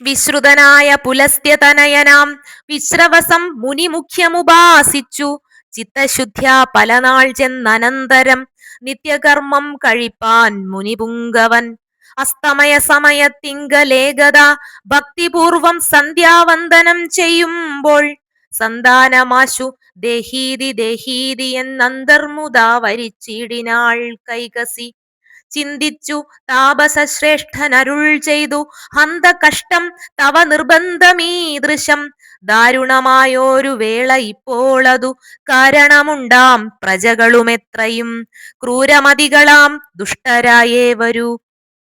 വിശ്രുതനായ പുലസ്ത്യതനയനാം വിശ്രവസം മുനിമുഖ്യമുപാസിച്ചു. ചിത്തശുദ്ധ്യ പലനാൾ ചെന്നനന്തരം നിത്യകർമ്മം കഴിപ്പാൻ മുനിപുങ്കവൻ. അസ്തമയ സമയത്തിങ്കലേകത ഭക്തിപൂർവം സന്ധ്യാവന്ദനം ചെയ്യുമ്പോൾ സന്താനമാശു ദേഹീതി ദേഹീതി എന്നന്തർമുദാ വരിച്ചിടിനാൾ കൈകസി ചിന്തിച്ചു താപസശ്രേഷ്ഠനരുൾ ചെയ്തു. ഹന്ത കഷ്ടം തവ നിർബന്ധമീ നിർബന്ധമീദൃശം ദാരുണമായോരു വേള ഇപ്പോളതു. കാരണമുണ്ടാം പ്രജകളുമെത്രയും. ക്രൂരമതികളാം ദുഷ്ടരായേ വരൂ.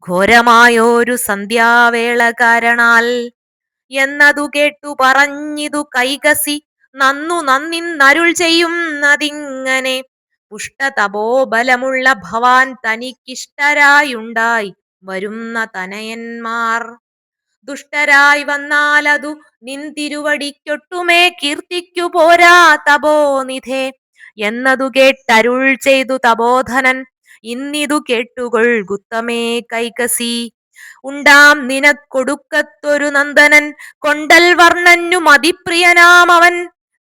ഘോരമായോരു സന്ധ്യാവേള കാരണാൽ. എന്നതു കേട്ടു പറഞ്ഞിതു കൈകസി. നന്നു നന്നിന്നരുൾ ചെയ്യുന്നതിങ്ങനെ പുഷ്ടതപോബലമുള്ള ഭവാൻ തനിക്കിഷ്ടരായുണ്ടായി. വരുന്ന തനയന്മാർ ദുഷ്ടരായി വന്നാലതു നിന്തിരുവടിക്കൊട്ടുമേ കീർത്തിക്കു പോരാ തപോനിധേ എന്നതു കേട്ടരുൾ ചെയ്തു തപോധനൻ ഇന്നിതു കേട്ടുകൊൾ ഗുത്തമേ കൈകസി. ഉണ്ടാം നിനക്കൊടുക്കത്തൊരു നന്ദനൻ കൊണ്ടൽ വർണനു മതിപ്രിയനാമവൻ.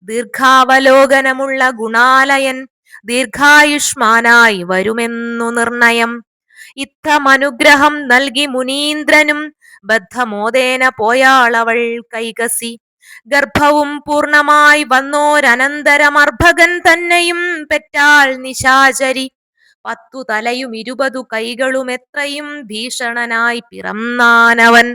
ദീർഘാവലോകനമുള്ള ഗുണാലയൻ ദീർഘായുഷ്മാനായി വരുമെന്നു നിർണയം. ഇത്തമനുഗ്രഹം നൽകി മുനീന്ദ്രനും ബദ്ധമോദേന പോയാളവൾ കൈകസി. ഗർഭവും പൂർണമായി വന്നോരനന്തരമർഭകൻ തന്നെയും പെറ്റാൾ നിശാചരി. പത്തു തലയും ഇരുപതു കൈകളും എത്രയും ഭീഷണനായി പിറന്നാനവൻ.